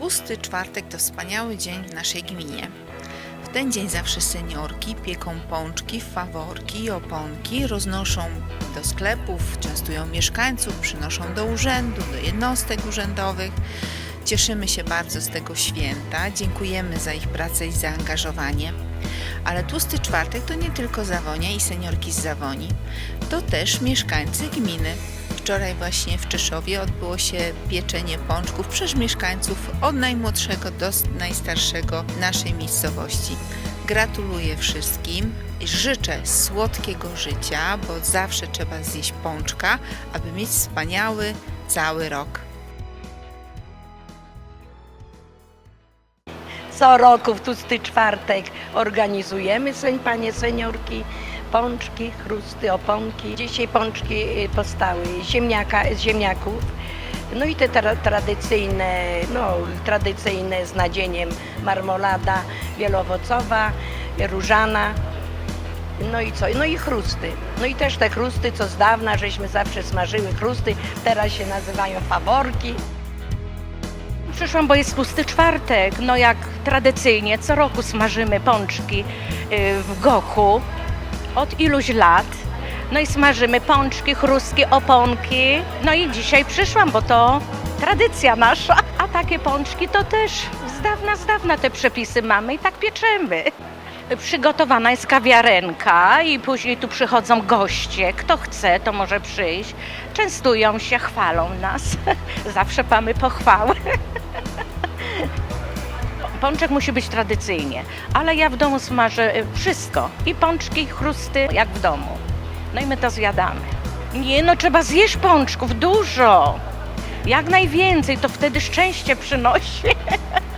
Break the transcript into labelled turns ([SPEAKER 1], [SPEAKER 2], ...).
[SPEAKER 1] Tłusty czwartek to wspaniały dzień w naszej gminie. W ten dzień zawsze seniorki pieką pączki, faworki oponki, roznoszą do sklepów, częstują mieszkańców, przynoszą do urzędu, do jednostek urzędowych. Cieszymy się bardzo z tego święta, dziękujemy za ich pracę i zaangażowanie. Ale Tłusty Czwartek to nie tylko Zawonia i seniorki z Zawoni, to też mieszkańcy gminy. Wczoraj właśnie w Czeszowie odbyło się pieczenie pączków przez mieszkańców od najmłodszego do najstarszego naszej miejscowości. Gratuluję wszystkim życzę słodkiego życia, bo zawsze trzeba zjeść pączka, aby mieć wspaniały cały rok.
[SPEAKER 2] Co roku w tłusty czwartek organizujemy, panie seniorki, pączki, chrusty, oponki. Dzisiaj pączki y, powstały ziemniaka, z ziemniaków. No i te tra tradycyjne, no, tradycyjne z nadzieniem marmolada wielowocowa, różana. No i co? No i chrusty. No i też te chrusty, co z dawna żeśmy zawsze smażyły chrusty, teraz się nazywają faworki.
[SPEAKER 3] Przyszłam, bo jest pusty czwartek. No jak tradycyjnie co roku smażymy pączki y, w Goku od iluś lat. No i smażymy pączki, chrustki, oponki. No i dzisiaj przyszłam, bo to tradycja nasza. A takie pączki to też z dawna, z dawna te przepisy mamy i tak pieczemy. Przygotowana jest kawiarenka i później tu przychodzą goście. Kto chce, to może przyjść. Częstują się, chwalą nas. Zawsze mamy pochwały. Pączek musi być tradycyjnie, ale ja w domu smażę y, wszystko. I pączki, i chrusty, jak w domu. No i my to zjadamy. Nie, no trzeba zjeść pączków dużo. Jak najwięcej, to wtedy szczęście przynosi.